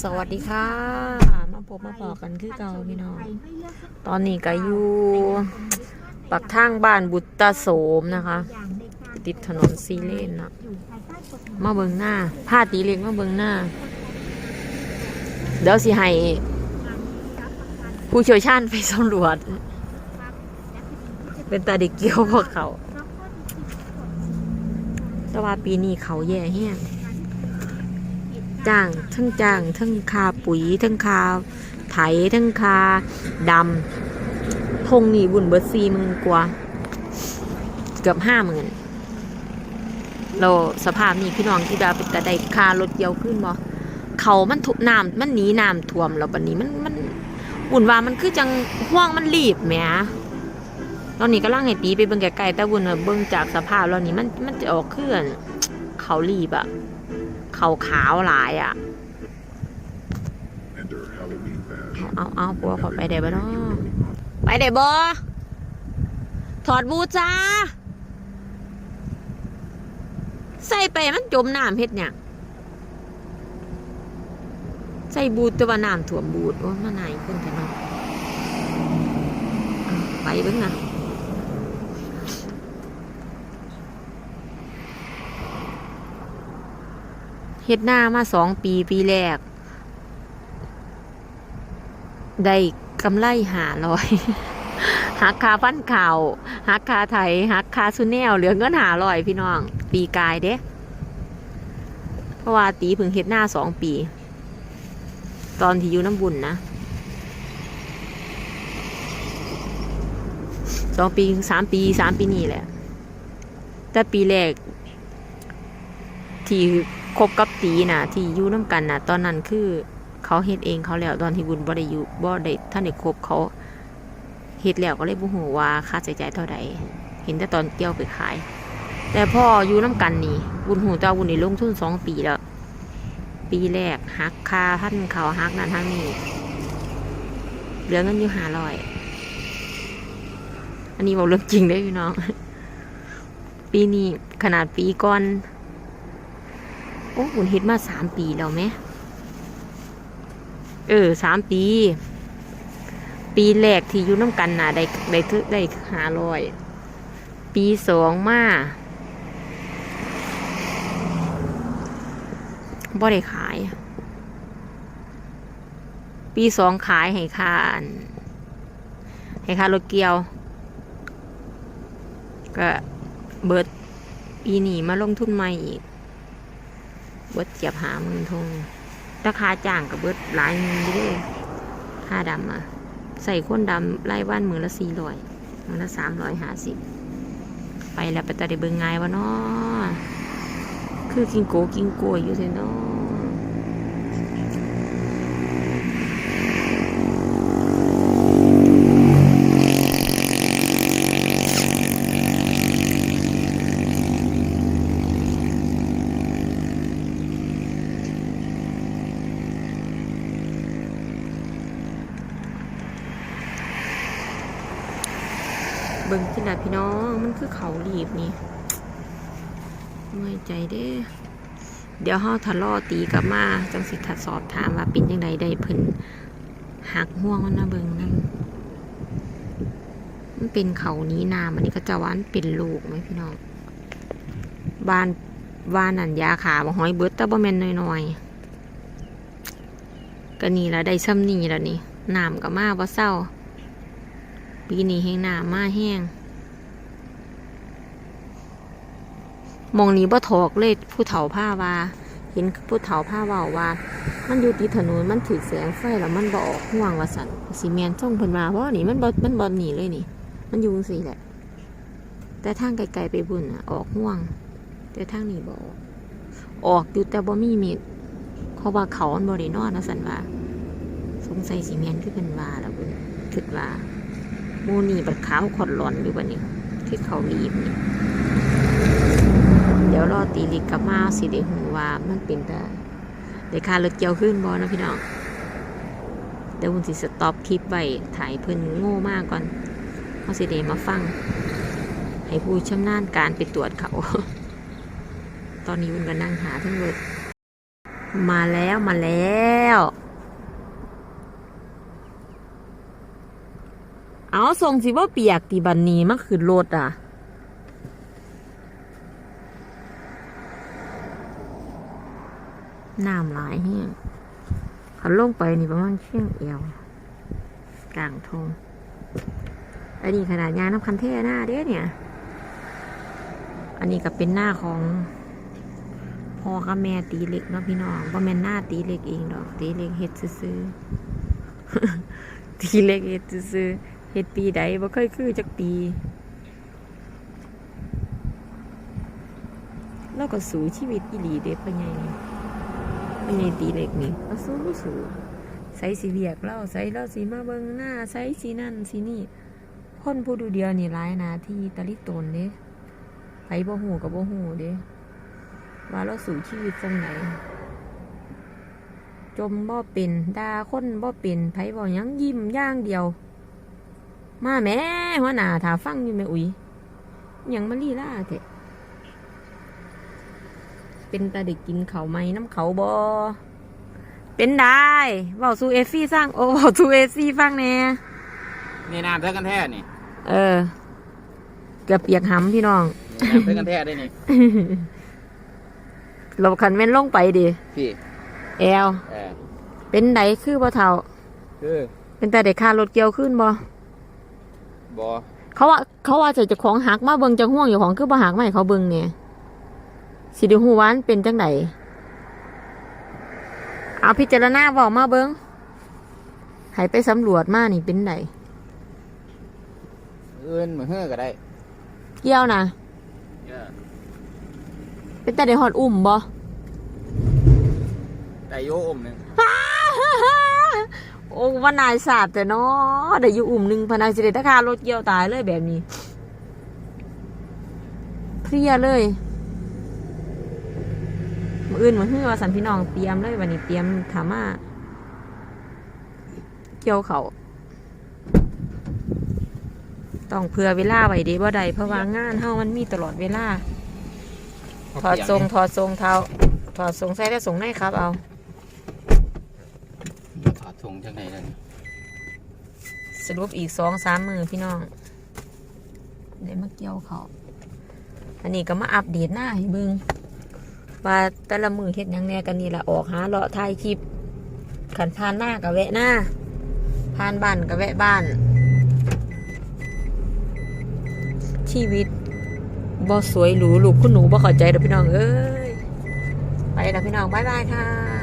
สวัสดีค่ะ มาพบมาพอกันคือเก่าพี่น้อง ตอนนี้ก็อยู่ปักทางบ้านบุตตาโสมนะคะ ติดถนนซีเลนนะมาเบิงหน้าผ้าตีเล็กมาเบิงหน้า เดี๋ยวสิให้ผู้เชี่ยวชาญไปสำรวจ เป็นตาเด็กเกี่ยวพวกเขา แต่ว่าปีนี้เขาแย่แห้ง จ้างทั้งจ้างทั้งคาปุ๋ยทั้งคาไถทั้งคาดำทงนี่บุญเบิร์ซีหมื่นกว่า เกือบห้าหมื่นเราสภาพนี่พี่น้องที่ดาเป็นแต่ได้คารถเดียวขึ้นบ่เขามันถูกน้ำมันหนีน้ำท่วมแล้วบัดนี้มันมันบุญว่ามันคือจังห่วงมันรีบแหมตอนนี้ก็ล่างให้ตีไปเบิ่งไกลๆแต่บุญน่ะเบิ่งจากสภาพแล้วนี่มันมันจะออกเคลื่อนเขารีบอะ เขาขาวหลายอะ Enter Halloween badge. เอาเอาปัวขอไปได้บ่เนาะไปได้บ่ถอดบูจ้า ใส่ไปมันจมน้ำเฮ็ดหยังใส่บูทแต่ว่าน้ำท่วมบูทโอ้ยมาไหนคนแต่เนาะเอาไปเบิ่งนะ เฮ็ดหน้ามาสองปีปีแรก ได้กำไรหาร้อยหักคาฟันข่าวหักคาไทยหักคาซุนแนวเหลือเงินหาร้อยพี่น้อง ปีกายเด้เพราะว่าตีเพึ่งเฮ็ดหน้าสองปี ตอนที่อยู่น้ำบุญนะสองปีสามปีสามปีนี่แหละ แต่ปีแรกที่ คบกับตีน่ะที่อยู่น้ำกันน่ะตอนนั้นคือเขาเฮ็ดเองเขาแล้วตอนที่บุญบ่ได้อยู่บ่ได้ท่านได้คบเขาเฮ็ดแล้วก็เลยบ่ฮู้ว่าค่าใช้จ่ายเท่าใดเห็นแต่ตอนเกี่ยวไปขาย แต่พ่ออยู่น้ำกันนี่ บุญหูเจ้าบุญนี่ลงทุนสองปีแล้ว ปีแรกหักค่านเขาหักนั่นหักนี่เหลือเงินอยู่ห้าร้อยอันนี้บอกเรื่องจริงได้พี่น้อง ปีนี้ขนาดปีก่อน โอ้บุญเฮ็ดมาสามปีแล้วไหม เออสามปี ปีแรกที่อยู่น้ำกันน่ะได้ได้ทึได้หาร้อย ปีสองมาบ่ได้ขาย ปีสองขายให้ค่านให้ค่ารถเกียว ก็เบิดปีนี้มาลงทุนใหม่อีก เบิดเจียบหาหมื่นทงราคาจ้างกับเบิดหลายเงินอยู่เด้ค่าดำอะ ใส่ข้นดำไล่บ้านมือละสี่ร้อยมือละสามร้อยห้าสิบไปแล้วไปตาได้เบิ่งไงวะเนาะคือกิงโกกิงโกอยู่เถอะเนาะ เบิ่งที่ไหนพี่น้องมันคือเขาหลีบนี่เมื่อยใจเด้เดี๋ยวห้าทะเลาะตีกลับมาจังสิทัดสอบถามว่าเป็นยังไงได้เพิ่นหักห่วงมันนะเบิ่งนั่นมันเป็นเขานี้นามันนี่ก็จะวาอันเป็นลูกไหมพี่น้องบ้านบ้านนันยาขาบ่หอยเบิดต่บ่แม่นน้อยๆก็นี่ละได้ซ้ำนี่ละนี่น้ำก็มาบ่เศร้า ปีนี้แห้งหนามาแห้งมองนี้บ่ถอกเลยผู้เฒ่าผ้าวาเห็นผู้เฒ่าผ้าเว่าว่า มันอยู่ติดถนนมันถือแสงไฟแล้วมันบ่ออกห่วงว่าสันสีเมียนจ้องเพิ่นมาเพราะนี่มันบ่มันบ่หนีเลยนี่ มันอยู่จังซี่แหละ แต่ทางไกลๆไปบุญอะออกห่วง แต่ทางนี้บ่ออกออกอยู่แต่บ่มีมีดเพราะว่าเขามันบ่ได้นอนนะสันว่า สงสัยสีเมียนคือเพิ่นว่าแล้วบุญคิดว่า มูนี่บัดขาวขดหลอนอยู่บันนี้ ที่เขารีบนี่เดี๋ยวรอตีลิกกับมาสิได้หูว่ามันเป็นแต่ได้ค่ารถเกี่ยวขึ้นบอนะพี่น้องเดี๋ยวคุณสิสต็อปคลิปไว้ถ่ายเพิ่นโง่มากก่อนเขาสิได้มาฟัง ให้ผู้ชำนาญการไปตรวจเขา ตอนนี้วุนก็นั่งหาทั้งรถมาแล้วมาแล้ว เอาส่งสิว่าเปียกตีบันนี้มันคือรถอะ น้ำหลายแห้งเขาลงไปนี่ประมาณเชียงเอวกลางทงอันนี้ขนาดยางน้ำคันเทหน้าเด้เนี่ย อันนี้ก็เป็นหน้าของพ่อกับแม่ตีเล็กเนาะพี่น้องว่าแม่หน้าตีเล็กเองดอก ตีเล็กเฮ็ดซื้อตีเล็กเฮ็ดซื้อ เฮ็ดปีใดบ่เคยคือจักปีแล้วก็สู้ชีวิตอีหลีเด็กพ่อใหญ่พ่อใหญ่ตีเล็กนี่ก็สู้สู้ใส่สีเวียกเล่าใส่เล่าสีมาเบิงหน้าใส่สีนั่นสีนี่คนผู้ดูเดียวนี่ร้ายนาที่ตะลิโตนเด้ไผบ่หูกับบ่หูเด้ว่าเราสู่ชีวิตจังไหน จมบ่เป็นดาคนบ่เป็นไผบ่ยังยิ้มย่างเดียว มาแหม่หัวหน้าถ้าฟังอยู่แม่อุ๋ยหยังมาลีล่าแท้เป็นตาเด็กกินเขาวไหมน้ำเขาบอเป็นได้เว้าสู่เอฟฟี่สร้างโอ้เว้าสู่เอฟซี่ฟังแหน่นี่น้ำเท่ากันแท้นี่เออเกือบเปียกหำพี่น้องน้ำเท่ากันแท้ได้นี่เราคันแม่นลงไปดิพี่แอลเออเป็นไดคือบ่เท่าคือเป็นแต่เด็กค่ารถเกี่ยวขึ้นบ่ บอเขาว่าเขาว่าจะเจะของหักมาเบิ่งจังห่วงอยู่ของคือบ่หักมาให้เขาเบิ่งเนี่ยสิได้ฮู้ว่ามันเป็นจังไดเอาพิจารณาเว้ามาเบิ่งให้ไปสำรวจมานี่เป็นไดเอื้นเหมือนเฮือก็ได้เกี่ยวนะเออเป็นแต่ได้หอดอุ่มบ่แต่โยอมหนึ่งโอ้ ว่านายศาสตร์แต่เนาะได้อยู่อุ่มหนึ่งพนายสิเดตคารถเกี่ยวตายเลยแบบนี้เพลียเลยมืออื่นเหมือนเฮือว่าสันพี่น้องเตรียมเลยวันนี้เตรียมถามาเกี่ยวเขาต้องเผื่อเวลาไว้ดีบ่ได้เพราะว่างานเฮามันมีตลอดเวลาถอดทรงถอดทรงเท้าถอดทรงใส่ได้ทรงได้ครับเอา งจังไหนเลยสรุปอีกสองสามมือพี่น้องได้มาเกี่ยวเขาอันนี้ก็มาอัปเดตหน้าให้เบิงว่าแต่ละมือเฮ็ดยังแน่กันนี่ละออกหาเลาะถ่ายคลิปขันพานหน้ากับแวะหน้าพานบ้านกับแวะบ้าน ชีวิตบ่สวยหรูลูกคุณหนูบ่เข้าใจเด้อพี่น้องเอ้ยไปแล้วพี่น้องบ๊ายบายค่ะ